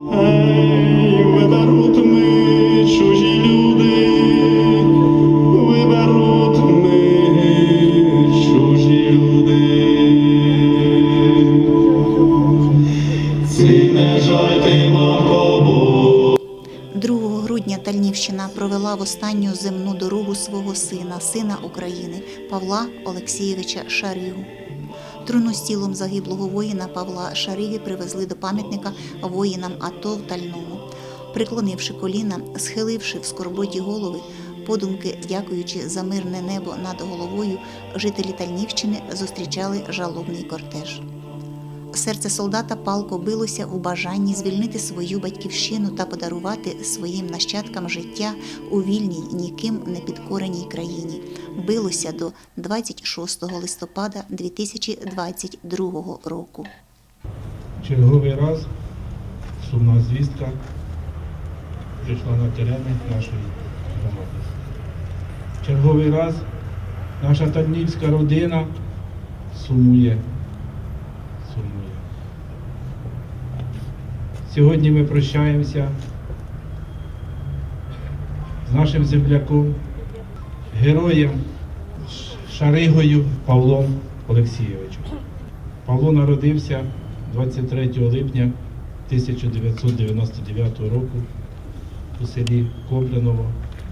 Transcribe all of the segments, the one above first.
Виберуть ми чужі люди, виберуть ми чужі люди. Ці не жартима кому. 2 грудня Тальнівщина провела в останню земну дорогу свого сина, сина України Павла Олексійовича Шаригу. Труну з тілом загиблого воїна Павла Шариги привезли до пам'ятника воїнам АТО в Тальному. Приклонивши коліна, схиливши в скорботі голови, подумки, дякуючи за мирне небо над головою, жителі Тальнівщини зустрічали жалобний кортеж. Серце солдата палко билося у бажанні звільнити свою батьківщину та подарувати своїм нащадкам життя у вільній, ніким не підкореній країні. Билося до 26 листопада 2022 року. Черговий раз сумна звістка прийшла на терени нашої громади. Черговий раз наша Тальнівська родина. Сумує. Сьогодні ми прощаємося з нашим земляком, героєм Шаригою Павлом Олексійовичем. Павло народився 23 липня 1999 року у селі Кобляново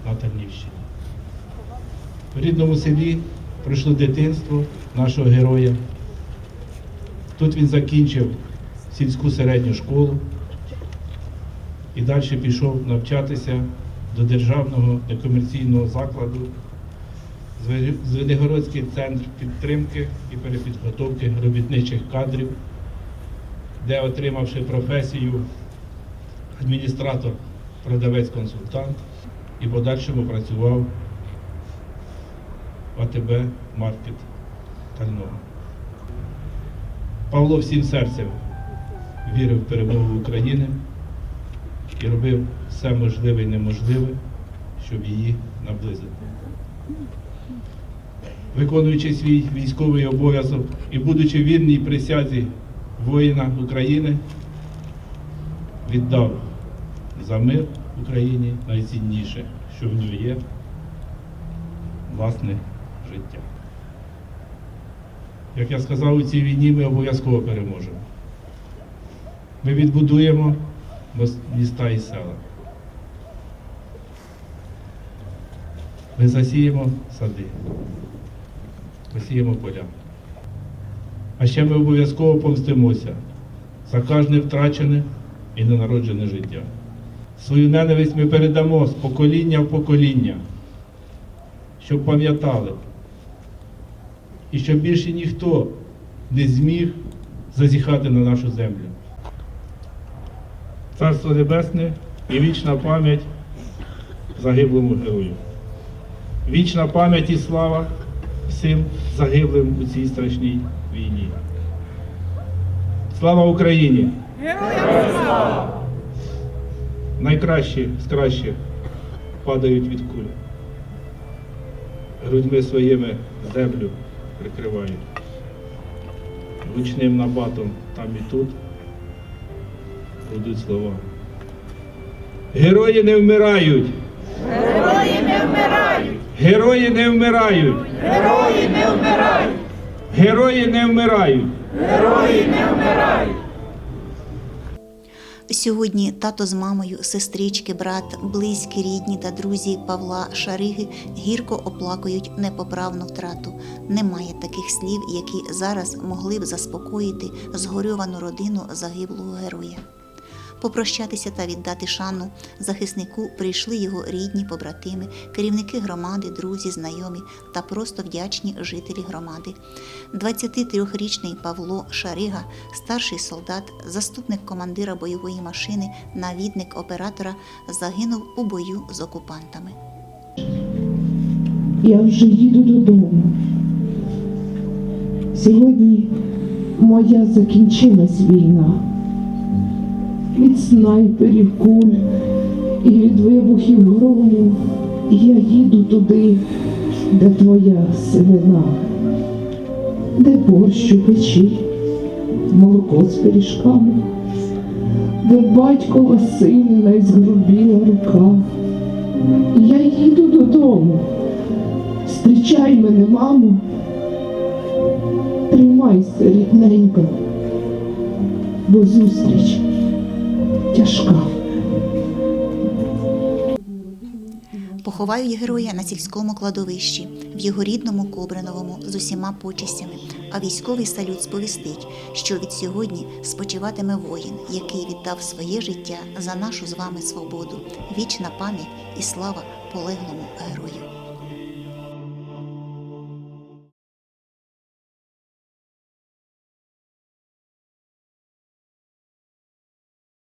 на Тарнівщині. В рідному селі пройшло дитинство нашого героя. Тут він закінчив сільську середню школу і далі пішов навчатися до державного некомерційного закладу Зве- Звенигородський центр підтримки і перепідготовки робітничих кадрів, де, отримавши професію адміністратор, продавець-консультант і подальшому працював в АТБ Маркет Тального. Павло всім серцем вірив в перемогу України і робив все можливе і неможливе, щоб її наблизити виконуючи свій військовий обов'язок і будучи вірній присязі воїна України, віддав за мир Україні найцінніше, що в нього є власне життя. Як я сказав, у цій війні ми обов'язково переможемо. Ми відбудуємо міста і села. Ми засіємо сади посіємо поля. А ще ми обов'язково помстимося за кожне втрачене і ненароджене життя. Свою ненависть ми передамо з покоління в покоління, щоб пам'ятали, і щоб більше ніхто не зміг зазіхати на нашу землю. Царство Небесне і вічна пам'ять загиблому герою. Вічна пам'ять і слава всім загиблим у цій страшній війні. Слава Україні! Слава! Найкращі з кращих падають від куль. Грудьми своїми землю прикривають. Гучним набатом там і тут будуть слова. Герої не вмирають! Герої не вмирають! Герої не вмирають! Герої не вмирають! Сьогодні тато з мамою, сестрички, брат, близькі, рідні та друзі Павла Шариги гірко оплакують непоправну втрату. Немає таких слів, які зараз могли б заспокоїти згорьовану родину загиблого героя. Попрощатися та віддати шану захиснику прийшли його рідні побратими, керівники громади, друзі, знайомі та просто вдячні жителі громади. 23-річний Павло Шарига, старший солдат, заступник командира бойової машини, навідник оператора, загинув у бою з окупантами. Я вже їду додому. Сьогодні моя закінчилась війна. Від снайперів, куль і від вибухів грому я їду туди, де твоя сивина, де борщ у печі, молоко з пиріжками, де батькова сильна і згрубіла рука. Я їду додому. Зустрічай мене, мамо. Тримайся, рідненько, бо зустріч тяжка. Поховають героя на сільському кладовищі, в його рідному Кобриновому з усіма почестями. А військовий салют сповістить, що від сьогодні спочиватиме воїн, який віддав своє життя за нашу з вами свободу. Вічна пам'ять і слава полеглому герою.